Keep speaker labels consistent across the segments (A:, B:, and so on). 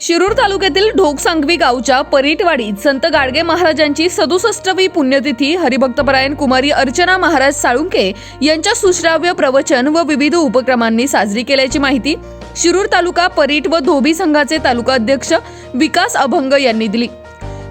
A: शिरूर तालुक्यातील ढोकसांगवी गावच्या परीटवाडीत संत गाडगे महाराजांची सदुसष्टवी पुण्यतिथी हरिभक्तपरायण कुमारी अर्चना महाराज साळुंके यांच्या सुश्राव्य प्रवचन व विविध उपक्रमांनी साजरी केल्याची माहिती शिरूर तालुका परीट व धोबी संघाचे तालुका अध्यक्ष विकास अभंग यांनी दिली.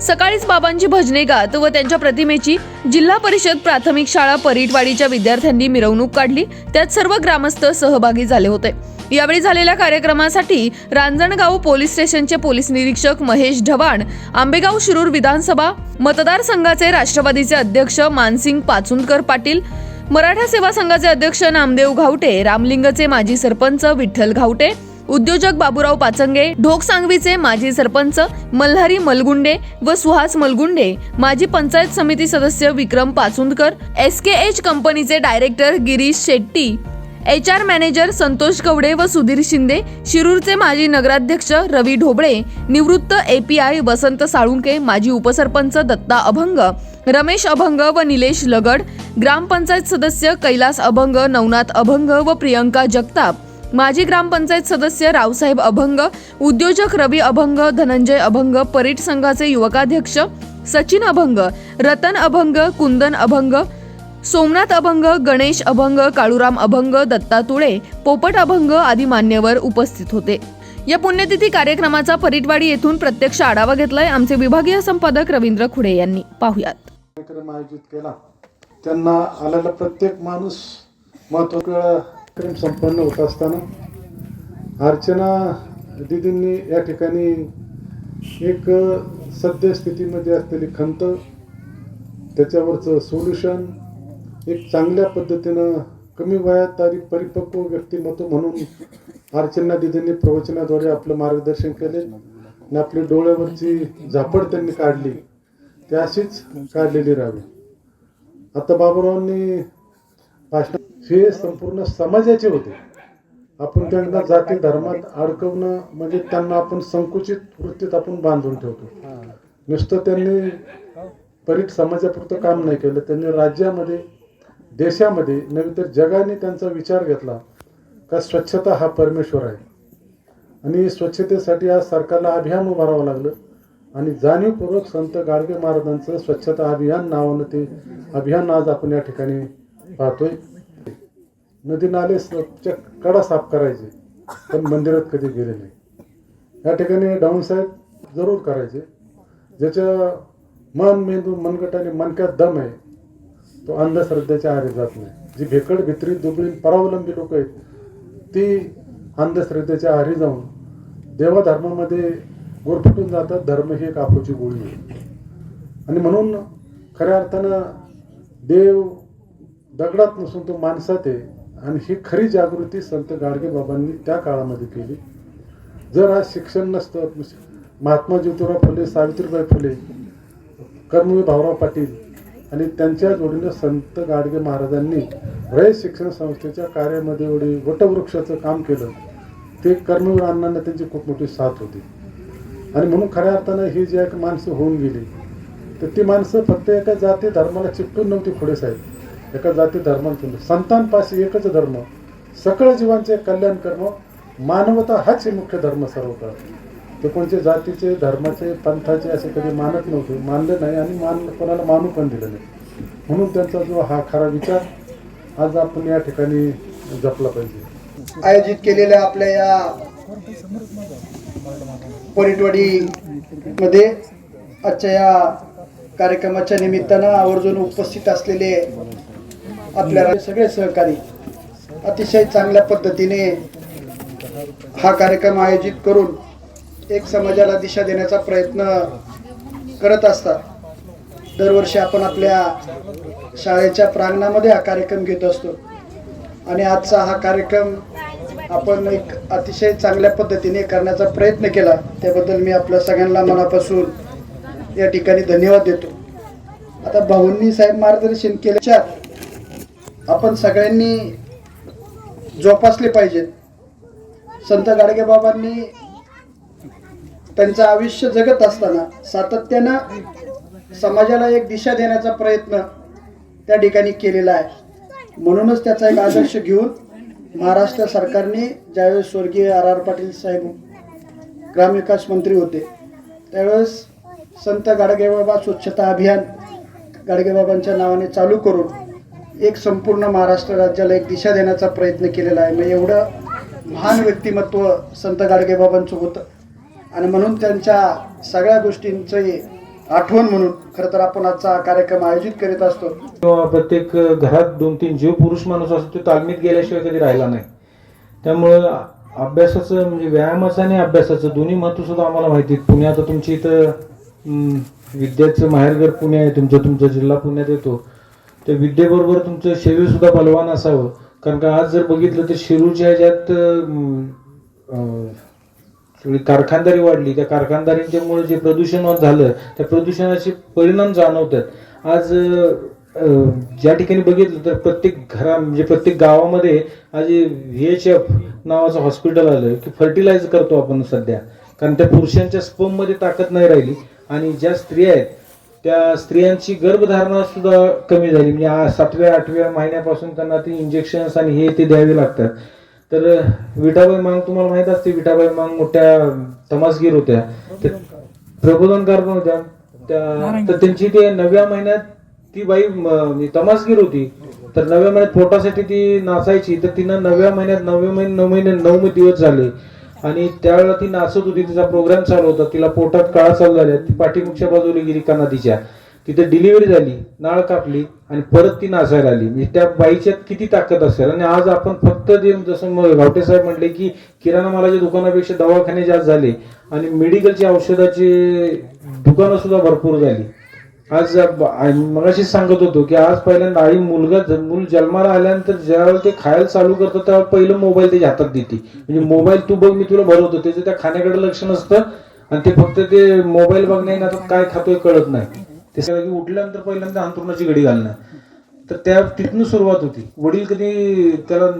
A: सकाळीच बाबांची भजने गात व त्यांच्या प्रतिमेची जिल्हा परिषद प्राथमिक शाळा परीटवाडीच्या विद्यार्थ्यांनी मिरवणूक काढली. त्यात सर्व ग्रामस्थ सहभागी झाले होते. यावेळी झालेल्या कार्यक्रमासाठी रांजणगाव पोलीस स्टेशनचे पोलीस निरीक्षक महेश ढवाण आंबेगाव शिरूर विधानसभा मतदारसंघाचे राष्ट्रवादीचे अध्यक्ष मानसिंग पाचुंदकर पाटील मराठा सेवा संघाचे अध्यक्ष नामदेव घावटे रामलिंगचे माजी सरपंच विठ्ठल घावटे उद्योजक बाबूराव पाचंगे ढोक सांगवीचे माजी सरपंच मल्हारी मलगुंडे व सुहास मलगुंडे माजी पंचायत समिती सदस्य Vikram Pachundkar S K H कंपनीचे director Girish Shetty H R manager Santosh Kawade व सुधीर शिंदे शिरूरचे माजी नगराध्यक्ष रवी ढोबळे निवृत्त एपीआय वसंत साळुंके माजी उपसरपंच दत्ता अभंग रमेश अभंग व निलेश लगड ग्रामपंचायत सदस्य कैलास अभंग नवनाथ अभंग व प्रियंका जगताप माजी ग्रामपंचायत सदस्य रावसाहेब अभंग उद्योजक रवी अभंग धनंजय अभंग परीट संघाचे युवकाध्यक्ष सचिन अभंग रतन अभंग कुंदन अभंग सोमनाथ अभंग गणेश अभंग काळूराम अभंग दत्ता तुळे पोपट अभंग आदी मान्यवर उपस्थित होते. या पुण्यतिथी कार्यक्रमाचा परीटवाडी येथून प्रत्यक्ष आढावा घेतलाय आमचे विभागीय संपादक रवींद्र खुडे यांनी. पाहुयात.
B: कार्यक्रम आयोजित केला. त्यांना आलेला प्रत्येक माणूस महत्त्वाचा संपन्न होत असताना अर्चना दिदींनी या ठिकाणी एक सद्यस्थितीमध्ये असलेली खंत त्याच्यावरचं सोल्युशन एक चांगल्या पद्धतीनं कमी वयात आणि परिपक्व व्यक्तिमत्व म्हणून अर्चना दिदींनी प्रवचनाद्वारे आपलं मार्गदर्शन केले आणि आपली डोळ्यावरची झापड त्यांनी काढली ती अशीच काढलेली राहावी. आता बाबूरावांनी भाषण हे संपूर्ण समाजाचे होते. आपण त्यांना जाती धर्मात अडकवणं म्हणजे त्यांना आपण संकुचित वृत्तीत आपण बांधून ठेवतो. नुसतं त्यांनी परीट समाजापुरतं काम नाही केलं त्यांनी राज्यामध्ये देशामध्ये नव्हे तर जगाने त्यांचा विचार घेतला का स्वच्छता हा परमेश्वर आहे. आणि स्वच्छतेसाठी आज सरकारला अभियान उभारावं लागलं. आणि जाणीवपूर्वक संत गाडगे महाराजांचं स्वच्छता अभियान नावानं ते अभियान आज आपण या ठिकाणी पाहतोय. नदी नाले स्वच्छ कडा साफ करायचे पण मंदिरात कधी गेले नाही. या ठिकाणी डाऊन साहेब जरूर करायचे. ज्याच्या मन मेंदू मनगट आणि मनक्यात दम आहे तो अंधश्रद्धेच्या आहारी जात नाही. जी भेकड भित्री दुबळी परावलंबी लोक आहेत ती अंधश्रद्धेच्या आहारी जाऊन देवधर्मामध्ये गोरफटून जातात. धर्म ही एक गोळी आहे. आणि म्हणून खऱ्या अर्थानं देव दगडात नसून तो माणसात आहे. आणि ही खरी जागृती संत गाडगे बाबांनी त्या काळामध्ये केली. जर आज शिक्षण नसतं महात्मा ज्योतिराव फुले सावित्रीबाई फुले कर्मवीर भाऊराव पाटील आणि त्यांच्या जोडीनं संत गाडगे महाराजांनी रयत शिक्षण संस्थेच्या कार्यामध्ये एवढी वटवृक्षाचं काम केलं. ते कर्मवीर अण्णांना त्यांची खूप मोठी साथ होती. आणि म्हणून खऱ्या अर्थानं ही जी एक माणसं होऊन गेली तर ती माणसं फक्त एका जाती धर्माला चिपटून नव्हती पुढे साहेब. एका जाती धर्माला संतांपाशी एकच धर्म सकळ जीवांचे कल्याण करणं मानवता हाच मुख्य धर्म सर्वता ते कोणते जातीचे धर्माचे पंथाचे असे कधी मानत नव्हते. मानले नाही आणि मान कोणाला मानू पण दिलं नाही. म्हणून त्यांचा जो हा खरा विचार आज आपण या ठिकाणी जपला पाहिजे.
C: आयोजित केलेल्या आपल्या या परिटवाडी मध्ये आजच्या या कार्यक्रमाच्या निमित्तानं आवर्जून उपस्थित असलेले आपल्या सगळे सहकारी अतिशय चांगल्या पद्धतीने हा कार्यक्रम आयोजित करून एक समाजाला दिशा देण्याचा प्रयत्न करत असतात. दरवर्षी आपण आपल्या शाळेच्या प्रांगणामध्ये हा कार्यक्रम घेत असतो. आणि आजचा हा कार्यक्रम आपण एक अतिशय चांगल्या पद्धतीने करण्याचा प्रयत्न केला. त्याबद्दल मी आपल्या सगळ्यांना मनापासून या ठिकाणी धन्यवाद देतो. आता भाऊंनी साहेब मार्गदर्शन केल्याच्या आपण सगळ्यांनी जोपासले पाहिजेत. संत गाडगेबाबांनी त्यांचं आयुष्य जगत असताना सातत्यानं समाजाला एक दिशा देण्याचा प्रयत्न त्या ठिकाणी केलेला आहे. म्हणूनच त्याचा एक आदर्श घेऊन महाराष्ट्र सरकारने ज्यावेळेस स्वर्गीय आर आर पाटील साहेब ग्रामविकास मंत्री होते त्यावेळेस संत गाडगेबाबा स्वच्छता अभियान गाडगेबाबांच्या नावाने चालू करून एक संपूर्ण महाराष्ट्र राज्याला एक दिशा देण्याचा प्रयत्न केलेला आहे. मग एवढं महान व्यक्तिमत्व संत गाडगेबाबांचं होतं. आणि म्हणून त्यांच्या सगळ्या गोष्टींचे आठवण म्हणून खरं तर आपण आजचा कार्यक्रम आयोजित करीत असतो.
D: किंवा प्रत्येक घरात दोन तीन जीव पुरुष माणूस असतो तो तालमीत गेल्याशिवाय कधी राहिला नाही. त्यामुळं अभ्यासाचं म्हणजे व्यायामाचं आणि अभ्यासाचं दोन्ही महत्त्व सुद्धा आम्हाला माहिती आहे. पुण्यात तुमची इथं विद्याचं माहेरघर पुणे आहे तुमचं तुमचा जिल्हा पुण्यात येतो. तर विद्येबरोबर तुमचं शरीर सुद्धा बलवान असावं. कारण का आज जर बघितलं तर शिरूरच्या ह्याच्यात सगळी कारखानदारी वाढली. त्या कारखानदारींच्यामुळे जे प्रदूषण झालं त्या प्रदूषणाचे परिणाम जाणवतात. आज ज्या ठिकाणी बघितलं तर प्रत्येक घरा म्हणजे प्रत्येक गावामध्ये आज व्ही एच एफ नावाचं हॉस्पिटल आलं की फर्टिलाइज करतो आपण सध्या. कारण त्या पुरुषांच्या स्पममध्ये ताकद नाही राहिली. आणि ज्या स्त्रिया आहेत त्या स्त्रियांची गर्भधारणा सुद्धा कमी झाली. म्हणजे सातव्या आठव्या महिन्यापासून त्यांना ती इंजेक्शन्स आणि हे ते द्यावे लागतात. तर विठाबाई मांग तुम्हाला माहीत असते विठाबाई मांग मोठ्या तमासगीर होत्या. प्रबोधनकार पण होत्या. त्या तर त्यांची ते नवव्या महिन्यात ती बाई म, म्हणजे तमासगीर होती. तर नवव्या महिन्यात पोटासाठी ती नाचायची. तर तिनं नवव्या महिन्यात नवव्या महिने नऊ महिने नऊ दिवस झाले. आणि त्यावेळेला ती नाचत होती. तिचा प्रोग्राम चालू होता. तिला पोटात काळा चालू झाल्या ती पाठीमुखच्या बाजूला गेली का नदीच्या तिथे डिलिव्हरी झाली नाळ कापली आणि परत ती नासायला आली. म्हणजे त्या बाईच्यात किती ताकद असेल? आणि आज आपण फक्त जे जसं मग गावटे साहेब म्हटले की किराणा मालाच्या दुकानापेक्षा दवाखाने जास्त झाले आणि मेडिकलची औषधाची दुकानं सुद्धा भरपूर झाली. आज मगाशी सांगत होतो की आज पहिल्यांदा आई मुलगा मूल जन्माला आल्यानंतर ज्यावेळेला ते खायला चालू करतं तेव्हा पहिलं मोबाईल त्याच्या हातात देते. म्हणजे मोबाईल तू बघ मी तुला भरवतो. त्याचं त्या खाण्याकडे लक्ष नसतं आणि ते फक्त ते मोबाईल बघ नाही ना आता काय खातोय कळत नाही. ते सगळं की उठल्यानंतर पहिल्यांदा अंतरुणाची घडी घालणं. तर त्या तिथून सुरुवात होती. वडील कधी त्याला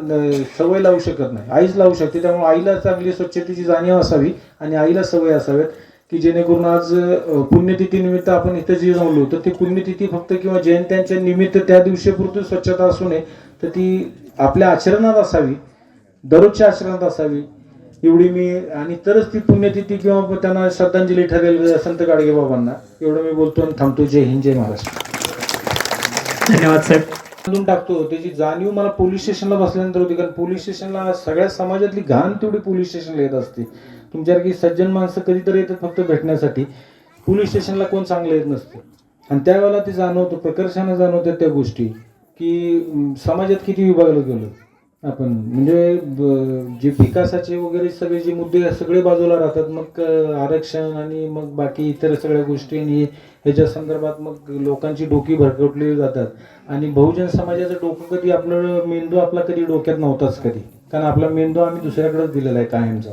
D: सवय लावू शकत नाही. आईच लावू शकते. त्यामुळे आईला चांगली स्वच्छतेची जाणीव असावी आणि आईला सवय असाव्यात की जेणेकरून आज पुण्यतिथीनिमित्त आपण इथं जे जमलो तर ती पुण्यतिथी फक्त किंवा जयंत्यांच्या निमित्त त्या दिवशीपुरती स्वच्छता असू नये. तर ती आपल्या आचरणात असावी दररोजच्या आचरणात असावी. एवढी मी आणि तरच ती पुण्यतिथी किंवा त्यांना श्रद्धांजली ठरेल संत गाडगे बाबांना. एवढं मी बोलतो आणि थांबतो. जय हिंद जय महाराष्ट्र.
E: धन्यवाद साहेब.
D: टाकतो. त्याची जाणीव मला पोलीस स्टेशनला बसल्यानंतर होती कारण पोलीस स्टेशनला सगळ्या समाजातली घाण तेवढी पोलीस स्टेशनला येत असते. तुमच्यासारखी सज्जन माणसं कधीतरी येतात फक्त भेटण्यासाठी. पोलीस स्टेशनला कोण चांगलं येत नसते. आणि त्यावेळेला ते जाणवतं प्रकर्षानं जाणवतात त्या गोष्टी की समाजात किती विभागलं गेलो. आपण म्हणजे ब- जे विकासाचे वगैरे सगळे जे मुद्दे सगळे बाजूला राहतात मग अं, आरक्षण आणि मग बाकी इतर सगळ्या गोष्टी आणि ह्याच्या संदर्भात मग लोकांची डोकी भरकटली जातात. आणि बहुजन समाजाचं डोकं कधी आपलं मेंदू आपला कधी डोक्यात नव्हताच कधी. कारण आपला मेंदू आम्ही दुसऱ्याकडेच दिलेला आहे कायमचा.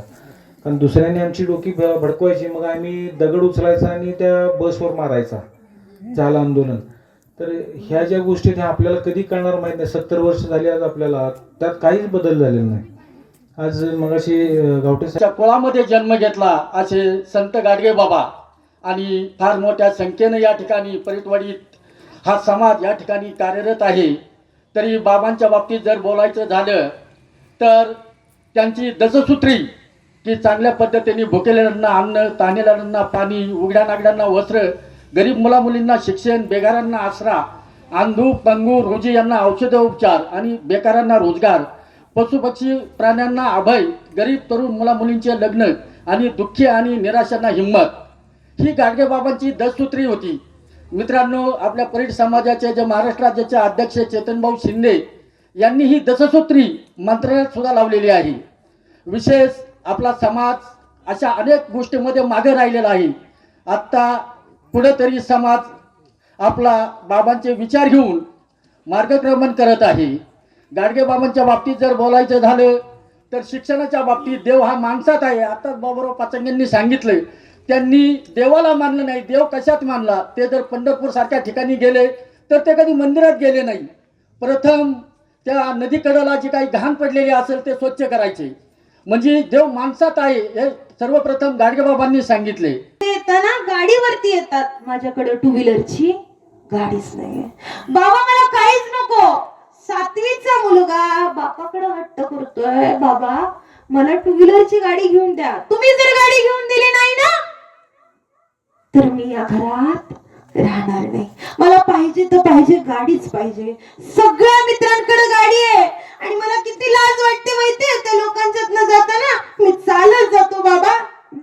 D: कारण दुसऱ्याने आमची डोकी भ- भडकवायची मग आम्ही दगड उचलायचा आणि त्या बसवर मारायचा. झालं आंदोलन. तर ह्या ज्या गोष्टी त्या आपल्याला कधी कळणार माहीत नाही. सत्तर वर्ष झाली आज आपल्याला. त्यात काहीच बदल झालेला नाही. आज मगाशी गावठे
F: कुळामध्ये जन्म घेतला असे संत गाडगे बाबा. आणि फार मोठ्या संख्येनं या ठिकाणी परितवाडीत हा समाज या ठिकाणी कार्यरत आहे. तरी बाबांच्या बाबतीत जर बोलायचं झालं तर त्यांची दशसूत्री की चांगल्या पद्धतीने भुकेल्यांना अन्न तानेल्यांना पाणी उघड्या नागड्यांना वस्त्र गरीब मुलामुलींना शिक्षण बेगारांना आसरा अंधू पंगू रोजी यांना औषध उपचार आणि बेकारांना रोजगार पशुपक्षी प्राण्यांना अभय गरीब तरुण मुलामुलींचे लग्न आणि दुःखी आणि निराशांना हिंमत. ही गाडगेबाबांची दससूत्री होती. मित्रांनो आपल्या परीट समाजाचे जे महाराष्ट्र राज्याचे अध्यक्ष चेतनभाऊ शिंदे यांनी ही दससूत्री मंत्रालयात सुद्धा लावलेली आहे. विशेष आपला समाज अशा अनेक गोष्टीमध्ये मागे राहिलेला आहे. आत्ता कुठंतरी समाज आपला बाबांचे विचार घेऊन मार्गक्रमण करत आहे. गाडगे बाबांच्या बाबतीत जर बोलायचं झालं तर शिक्षणाच्या बाबतीत देव हा माणसात आहे. आताच बाबाराव पाचंगेंनी सांगितलं त्यांनी देवाला मानलं नाही देव कशात मानला? ते जर पंढरपूर सारख्या ठिकाणी गेले तर ते कधी मंदिरात गेले नाही. प्रथम त्या नदीकडाला जी काही घाण पडलेली असेल ते स्वच्छ करायचे. म्हणजे देव माणसात आहे हे सर्वप्रथम गाडगेबाबांनी सांगितले.
G: येताना गाडीवरती येतात. माझ्याकडे टू व्हीलरची गाडीच नाहीये. बाबा मला काहीच नको. सातवीचा मुलगा बापाकडे हट्ट करतोय. बाबा मला टू व्हीलरची गाडी घेऊन द्या. तुम्ही जर गाडी घेऊन दिली नाही ना तर मी या घरात राहणार नाही. मला पाहिजे तर पाहिजे गाडीच पाहिजे. सगळ्या मित्रांकडे गाडी आहे. आणि मला किती लाज वाटते माहितीये त्या लोकांच्यातनं जाताना. मी चालत जातो बाबा.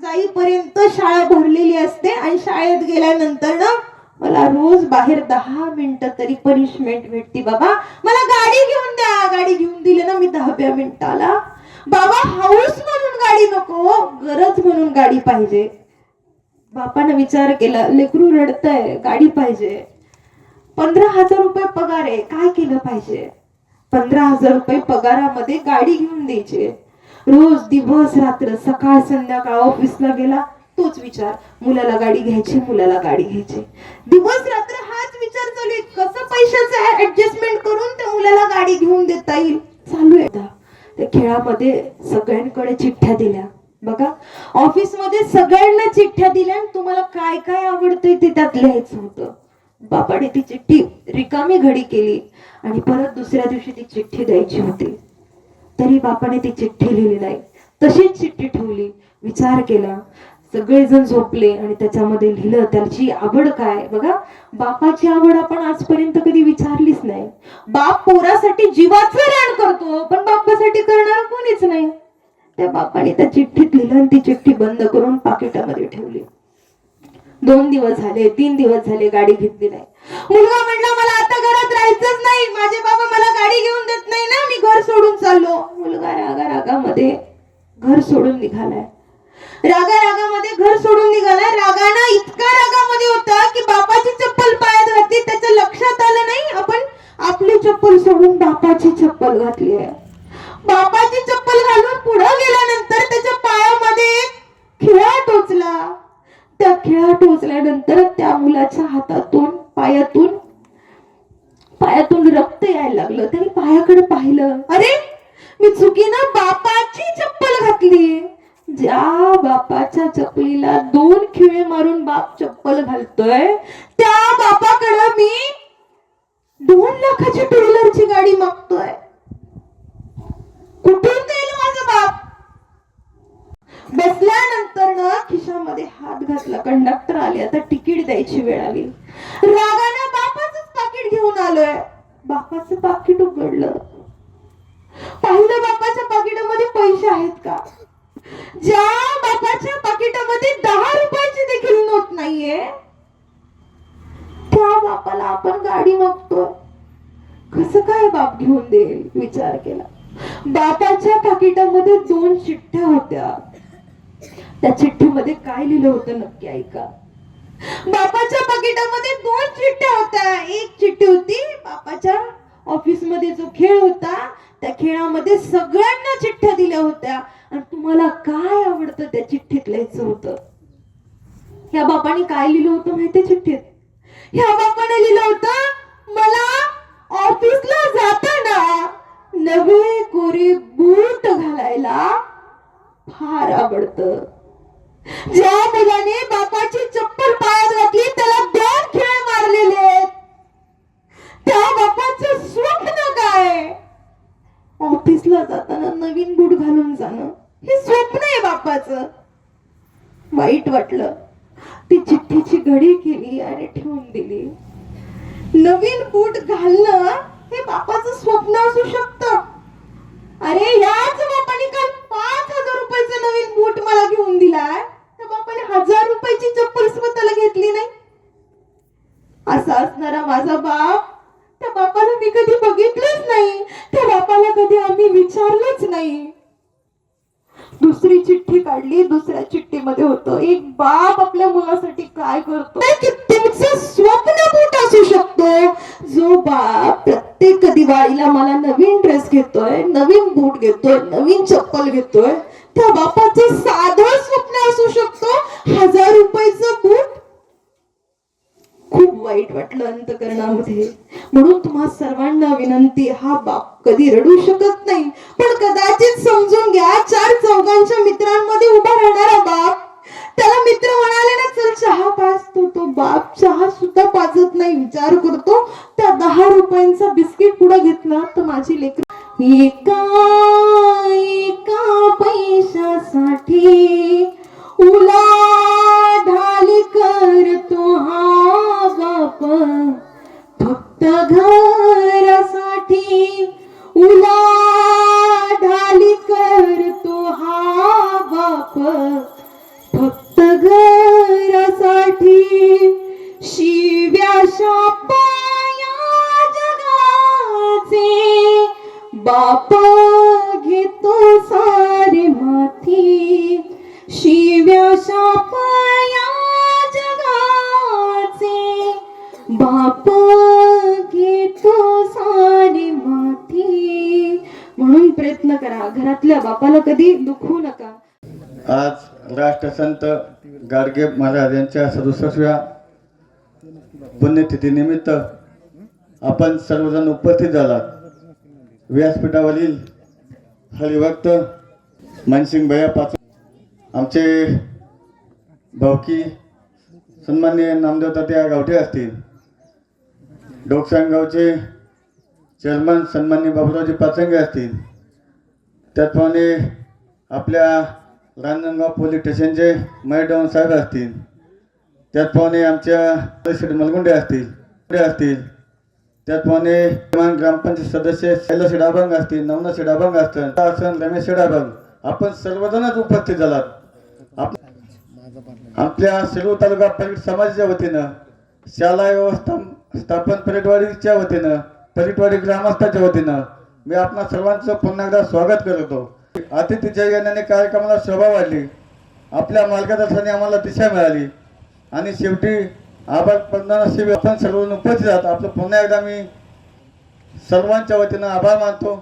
G: जाईपर्यंत शाळा भरलेली असते आणि शाळेत गेल्यानंतर ना मला रोज बाहेर दहा मिनिटं तरी पनिशमेंट भेटते बाबा. मला गाडी घेऊन द्या. गाडी घेऊन दिली ना मी दहाव्या मिनिटाला. बाबा हाऊस म्हणून गाडी नको हो. गरज म्हणून गाडी पाहिजे. बापानं विचार केला लेकरू रडतंय गाडी पाहिजे. पंधरा हजार रुपये पगार आहे. काय केलं पाहिजे? पंधरा हजार रुपये पगारामध्ये गाडी घेऊन द्यायची रोज दिवस रात्र सकाळ संध्याकाळ ऑफिसला गेला तोच विचार. मुलाला गाडी घ्यायची मुलाला गाडी घ्यायची. दिवस रात्र हाच विचार चालू आहे. कसं पैशाचं ऍडजस्टमेंट करून त्या मुलाला गाडी घेऊन देता येईल? चालू आहे त्या खेळामध्ये सगळ्यांकडे चिठ्ठ्या दिल्या. बघा ऑफिसमध्ये सगळ्यांना चिठ्ठ्या दिल्या आणि तुम्हाला काय काय आवडतंय ते त्यात लिहायचं होतं. बापाने ती चिठ्ठी रिकामी घडी केली आणि परत दुसऱ्या दिवशी ती चिठ्ठी द्यायची होती. तरी बापाने ती चिठ्ठी लिहिली नाही. तशीच चिठ्ठी ठेवली. विचार केला. सगळेजण झोपले आणि त्याच्यामध्ये लिहिलं त्याची आवड काय? बघा बापाची आवड आपण आजपर्यंत कधी विचारलीच नाही. बाप पोरासाठी जीवाचं रान करतो पण बापासाठी करणार कोणीच नाही. त्या बापाने त्या चिठ्ठीत लिहिलं आणि ती चिठ्ठी बंद करून पाकिटामध्ये ठेवली. दोन दिवस झाले तीन दिवस झाले गाडी घेतली नाही. मुलगा म्हणला मला आता घरात राहायचंच नाही. माझे बाबा मला गाडी घेऊन देत नाही ना मी घर सोडून चाललो मुलगा रागा रागामध्ये घर सोडून निघालाय. रागा रागामध्ये घर सोडून निघालाय. रागानं इतका रागामध्ये होता की बापाची चप्पल पायात घातली त्याच्या लक्षात आलं नाही. आपण आपली चप्पल सोडून बापाची चप्पल घातली आहे. बापाची चप्पल घालून पुढे गेल्यानंतर त्याच्या पायामध्ये एक खिळा टोचला. त्या खिळा टोचल्यानंतर त्या मुलाच्या हातातून पायातून पायातून रक्त यायला लागलं. त्याने पायाकडे पाहिलं. अरे मी चुकीनं बापाची चप्पल घातली. ज्या बापाच्या चपलीला दोन खिळे मारून बाप चप्पल घालतोय त्या बापाकडं मी दोन लाखाची टू व्हीलरची गाडी मागतोय. कुठून देईल माझा बाप? बसल्यानंतर ना खिशामध्ये हात घातला कंडक्टर आले आता तिकीट द्यायची वेळ आली. रागानं बापाच पाकिट घेऊन आलोय. बापाचं पाकिट उघडलं. पाहिलं बापाच्या पाकिटामध्ये पैसे आहेत का? ज्या बापाच्या पाकिटामध्ये दहा रुपयाची देखील नोट नाहीये त्या बापाला आपण गाडी मागतोय. कसं काय बाप घेऊन देईल? विचार केला. बापाच्या पाकिटामध्ये दोन चिठ्ठ्या होत्या. त्या चिठ्ठीमध्ये काय लिहिलं होतं नक्की ऐका. बापाच्या पाकिटामध्ये दोन चिठ्ठ्या होत्या. एक चिठ्ठी होती बापाच्या ऑफिसमध्ये जो खेळ होता त्या खेळामध्ये सगळ्यांना चिठ्ठ्या दिल्या होत्या. आणि तुम्हाला काय आवडतं त्या चिठ्ठीत लिहायचं होतं? ह्या बापाने काय लिहिलं होतं माहितीये चिठ्ठीत? ह्या बापाने लिहिलं होतं मला ऑफिसला जाताना नवे कोरे बूट घालायला फार आवडतं. ज्या मुलाने बापाची चप्पल पायात घातली त्याला दोन खेळ मारलेले आहेत. त्या बापाचं स्वप्न काय? ऑफिसला जाताना नवीन बूट घालून जाणं हे स्वप्न आहे बापाचं वाईट वाटलं. ती चिठ्ठीची घडी केली आणि ठेवून दिली. नवीन बूट घालणं हे बापाचं स्वप्न असू शकतं. अरे याच बापाने काल पाच हजार रुपयाचा नवीन बूट मला घेऊन दिलाय. तर बापाने हजार रुपयाची चप्पल स्वतःला घेतली नाही. असा असणारा माझा बाप त्या बापाला मी कधी बघितलंच नाही. त्या बापाला कधी आम्ही विचारलंच नाही. दुसरी चिठ्ठी काढली. दुसऱ्या चिठ्ठीमध्ये होतं एक बाप आपल्या मुलासाठी काय करतो? तुमचं स्वप्न बूट असू शकतो? जो बाप प्रत्येक दिवाळीला मला नवीन ड्रेस घेतोय नवीन बूट घेतोय नवीन चप्पल घेतोय त्या बापाचं साधं स्वप्न असू शकतो? हजार रुपयाचं बूट खूप वाईट वाटलं अंतकरणामध्ये. म्हणून तुम्हा सर्वांना विनंती हा बाप कधी रडू शकत नाही पण कदाचित समजून घ्या चार चौघांच्या मित्रांमध्ये उभा राहणारा बाप त्याला मित्र म्हणाले ना चल चहा पाचतो तो बाप चहा सुद्धा पाजत नाही विचार करतो. त्या दहा रुपयांचा बिस्किट पुढे घेतला तर माझी लेकर एका एका पैशासाठी उला बाप घेतो सारे माथी शिव्या शापाया जगाचे. बाप घेतो सारे माथी म्हणून प्रयत्न करा. घरातल्या बापाला कधी दुखू नका.
H: आज राष्ट्रसंत गाडगे महाराज यांच्या सदुसष्टव्या पुण्यतिथीनिमित्त आपण सर्वजण उपस्थित झालात. व्यासपीठावरील हरिभक्त मानसिंग भैया पाच आमचे भावकी सन्मान्य नामदेव तात्या गावठे असतील. डोकसांगावचे चेअरमन सन्मान्य बाबूरावजी पाचंगे असतील. त्याचप्रमाणे आपल्या रांजणगाव पोलीस स्टेशनचे मयडवन साहेब असतील. त्याचप्रमाणे आमच्या शेठ मलगुंडे असतील. पुढे असतील. त्याचप्रमाणे ग्रामपंचायत सदस्य शैला शेडाभंग असतील नवना शेडाभंग असतील असन रमेश शेडाभंग आपण सर्वजणच उपस्थित झालात. आप आपल्या शिरूर तालुका परीट समाजाच्या वतीनं शाला व्यवस्था स्थापन परीटवाडीच्या वतीनं परीटवाडी ग्रामस्थाच्या वतीनं मी आपणा सर्वांचं पुन्हा एकदा स्वागत करतो अतिथीच्या येण्याने कार्यक्रमाला शोभा वाढली. आपल्या मार्गदर्शनाने आम्हाला दिशा मिळाली. आणि शेवटी आभार प्रधानाशी आपण सर्व उपस्थित आहात. आपलं पुन्हा एकदा मी सर्वांच्या वतीनं आभार मानतो.